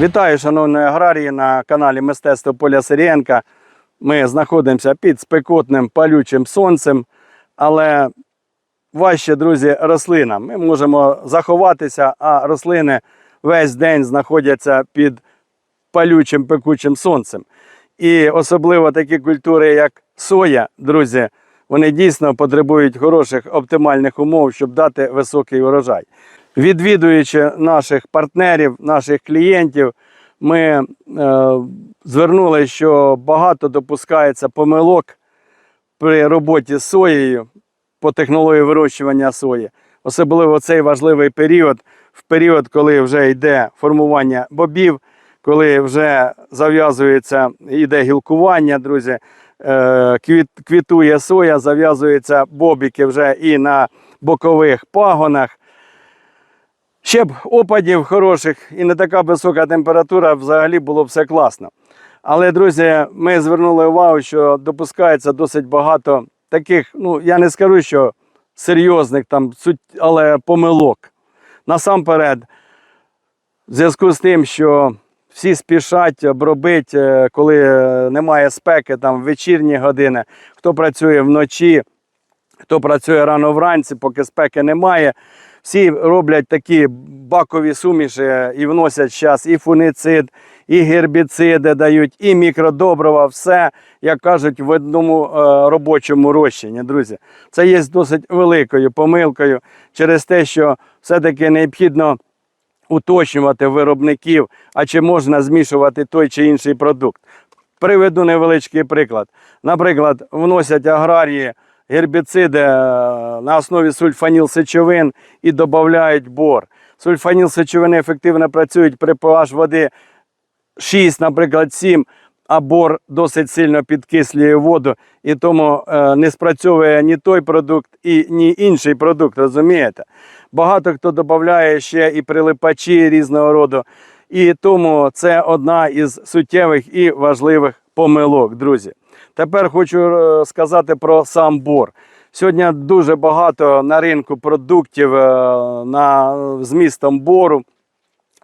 Вітаю, шановні аграрії, на каналі Мистецтво Поля Сирієнка. Ми знаходимося під спекотним палючим сонцем, але важче, друзі, рослинам. Ми можемо заховатися, а рослини весь день знаходяться під палючим пекучим сонцем. І особливо такі культури, як соя, друзі, вони дійсно потребують хороших оптимальних умов, щоб дати високий урожай. Відвідуючи наших партнерів, наших клієнтів, ми е, звернули, що багато допускається помилок при роботі з соєю по технології вирощування сої. Особливо цей важливий період, в період, коли вже йде формування бобів, коли вже зав'язується, йде гілкування, друзі, е, квіт, квітує соя, зав'язуються бобіки вже і на бокових пагонах. Ще б опадів хороших і не така висока температура, взагалі було б все класно. Але, друзі, ми звернули увагу, що допускається досить багато таких, ну я не скажу, що серйозних там, але помилок. Насамперед, в зв'язку з тим, що всі спішать обробити, е, коли е, немає спеки, там в вечірні години, хто працює вночі, хто працює рано вранці, поки спеки немає. Всі роблять такі бакові суміші і вносять зараз і фуницид, і гербіциди дають, і мікродобрива, все, як кажуть, в одному е, робочому розчині, друзі. Це є досить великою помилкою через те, що все-таки необхідно уточнювати виробників, а чи можна змішувати той чи інший продукт. Приведу невеличкий приклад. Наприклад, вносять аграрії гербіциди е, на основі сульфанілсечовин і додають бор. Сульфанілсечовини ефективно працюють при pH води 6, наприклад, 7, а бор досить сильно підкислює воду, і тому е, не спрацьовує ні той продукт, і ні інший продукт, розумієте? Багато хто додає ще і прилипачі різного роду. І тому це одна із суттєвих і важливих помилок, друзі. Тепер хочу е, сказати про сам бор. Сьогодні дуже багато на ринку продуктів е, на, з містом бору.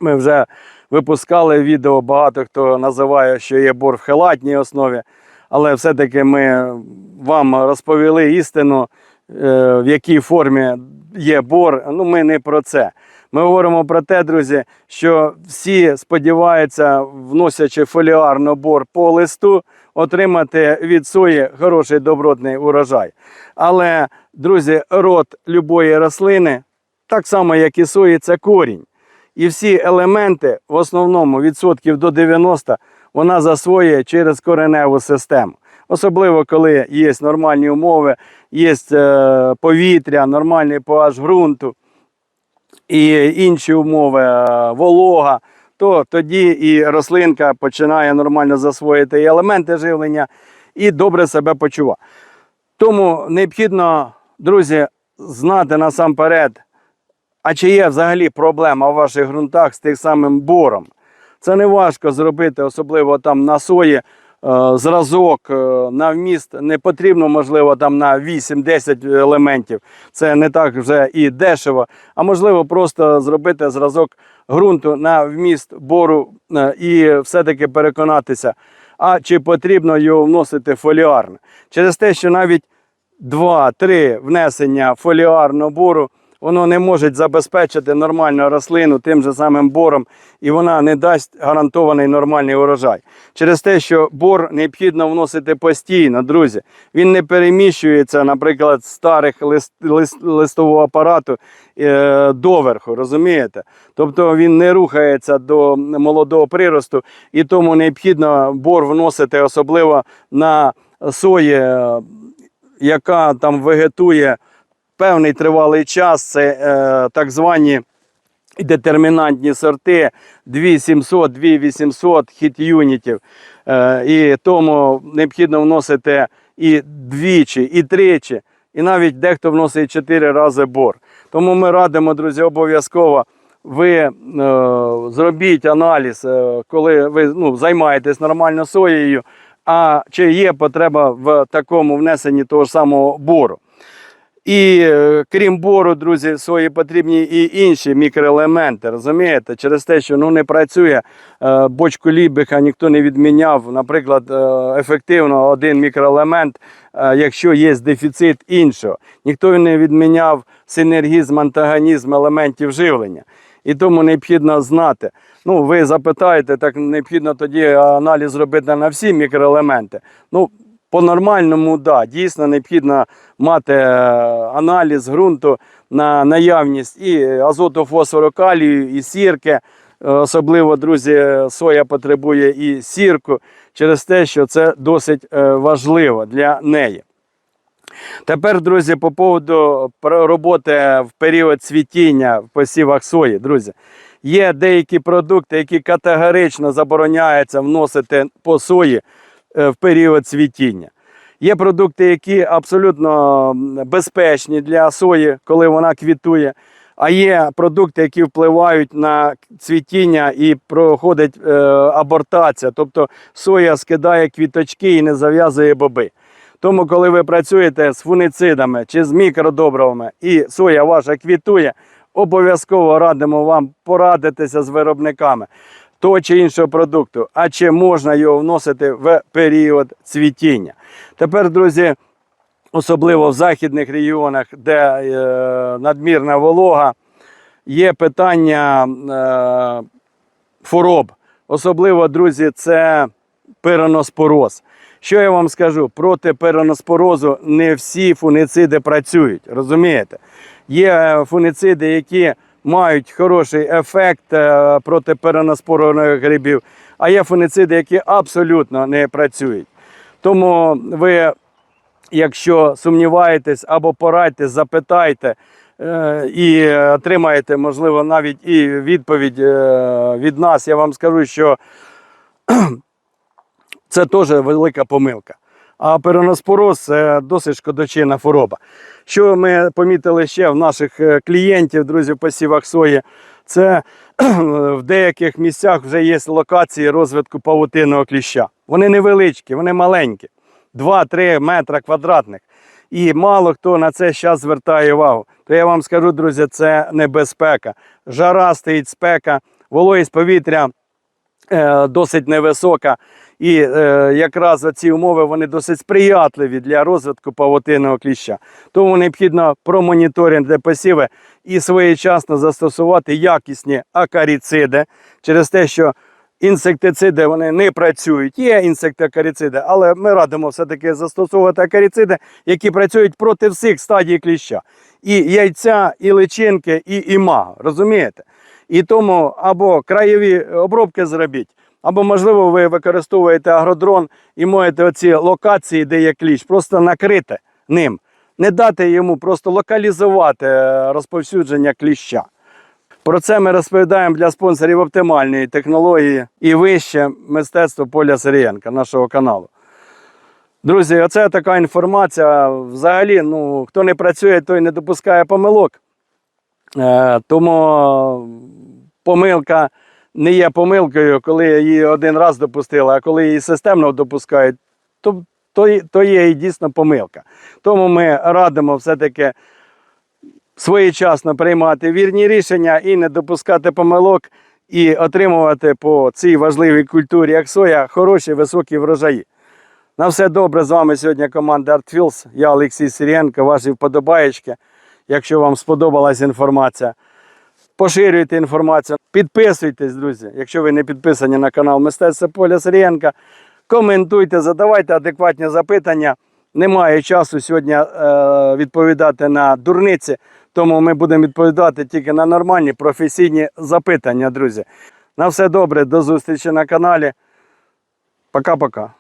Ми вже випускали відео, багато хто називає, що є бор в хелатній основі, але все-таки ми вам розповіли істину, е, в якій формі є бор. Ну, ми не про це. Ми говоримо про те, друзі, що всі сподіваються, вносячи фоліарно бор по листу, отримати від сої хороший добротний урожай. Але, друзі, рот любої рослини, так само, як і сої, це корінь. І всі елементи, в основному відсотків до 90, вона засвоює через кореневу систему. Особливо, коли є нормальні умови, є е, повітря, нормальний pH ґрунту і інші умови, е, волога, то тоді і рослинка починає нормально засвоїти і елементи живлення і добре себе почуває. Тому необхідно, друзі, знати насамперед, а чи є взагалі проблема в ваших ґрунтах з тим самим бором. Це не важко зробити, особливо там на сої. Е, Зразок е, на вміст не потрібно, можливо, там на 8-10 елементів. Це не так вже і дешево. А можливо, просто зробити зразок ґрунту на вміст бору е, і все-таки переконатися, а чи потрібно його вносити фоліарно. Через те, що навіть 2-3 внесення фоліарного бору воно не може забезпечити нормальну рослину тим же самим бором, і вона не дасть гарантований нормальний урожай. Через те, що бор необхідно вносити постійно, друзі. Він не переміщується, наприклад, з старих лист, лист, листового апарату е, доверху, розумієте? Тобто він не рухається до молодого приросту, і тому необхідно бор вносити особливо на сої, е, яка там вегетує певний тривалий час. Це е, так звані детермінантні сорти 2700, 2800 хіт юнітів. Е, і тому необхідно вносити і двічі, і тричі, і навіть дехто вносить чотири рази бор. Тому ми радимо, друзі, обов'язково. Ви е, зробіть аналіз, е, коли ви ну, займаєтесь нормально соєю, а чи є потреба в такому внесенні того ж самого бору. І е, крім бору, друзі, свої потрібні і інші мікроелементи. Розумієте? Через те, що ну, не працює е, бочку Лібіха, ніхто не відміняв, наприклад, е, ефективно один мікроелемент, якщо є дефіцит іншого. Ніхто не відміняв синергізм, антагонізм елементів живлення. І тому необхідно знати. Ну, ви запитаєте, так необхідно тоді аналіз робити на всі мікроелементи. Ну, по-нормальному, да, дійсно необхідно мати е, аналіз ґрунту на наявність і азоту, фосфору, калію, і сірки. Е, Особливо, друзі, соя потребує і сірку через те, що це досить е, важливо для неї. Тепер, друзі, по поводу роботи в період цвітіння в посівах сої, друзі. Є деякі продукти, які категорично забороняється вносити по сої в період цвітіння. Є продукти, які абсолютно безпечні для сої, коли вона квітує. А є продукти, які впливають на цвітіння і проходить е, абортація. Тобто соя скидає квіточки і не зав'язує боби. Тому, коли ви працюєте з фуницидами чи з мікродобривами і соя ваша квітує, обов'язково радимо вам порадитися з виробниками того чи іншого продукту, а чи можна його вносити в період цвітіння. Тепер, друзі, особливо в західних регіонах, де е, надмірна волога, є питання е, хвороб. Особливо, друзі, це пироноспороз. Що я вам скажу? Проти пироноспорозу не всі фунициди працюють, розумієте? Є фунициди, які мають хороший ефект е, проти пироноспорових грибів, а є фунициди, які абсолютно не працюють. Тому ви якщо сумніваєтесь або порадьтесь, запитайте е, і отримаєте, можливо, навіть і відповідь е, від нас. Я вам скажу, що це теж велика помилка. А переноспороз досить шкодочинна хвороба. Що ми помітили ще в наших е, клієнтів, друзі, в посівах сої, це в деяких місцях вже є локації розвитку павутинного кліща. Вони невеличкі, вони маленькі, 2-3 метра квадратних. І мало хто на це зараз звертає увагу. То я вам скажу, друзі, це небезпека. Жара стоїть спека, вологість повітря е, досить невисока. І е, якраз ці умови вони досить сприятливі для розвитку павутинного кліща. Тому необхідно промоніторити посіви і своєчасно застосувати якісні акаріциди через те, що інсектициди вони не працюють. Є інсектикарициди, але ми радимо все-таки застосовувати акаріциди, які працюють проти всіх стадій кліща. І яйця, і личинки, і імага. Розумієте? І тому або краєві обробки зробіть, або, можливо, ви використовуєте агродрон і можете оці локації, де є кліщ, просто накрити ним. Не дати йому просто локалізувати е, розповсюдження кліща. Про це ми розповідаємо для спонсорів оптимальної технології і вище мистецтво Поля Сирієнка нашого каналу. Друзі, оце така інформація. Взагалі, ну, хто не працює, той не допускає помилок. Е, тому помилка не є помилкою, коли її один раз допустили, а коли її системно допускають, то, то, то є і дійсно помилка. Тому ми радимо все-таки своєчасно приймати вірні рішення і не допускати помилок, і отримувати по цій важливій культурі, як соя, хороші високі врожаї. На все добре з вами сьогодні команда ArtFields. Я Олексій Сирієнко, ваші вподобаєчки. Якщо вам сподобалась інформація, поширюйте інформацію, підписуйтесь, друзі. Якщо ви не підписані на канал Мистецтво Поля Сирієнка, коментуйте, задавайте адекватні запитання. Немає часу сьогодні е, відповідати на дурниці, тому ми будемо відповідати тільки на нормальні професійні запитання, друзі. На все добре, до зустрічі на каналі. Пока-пока.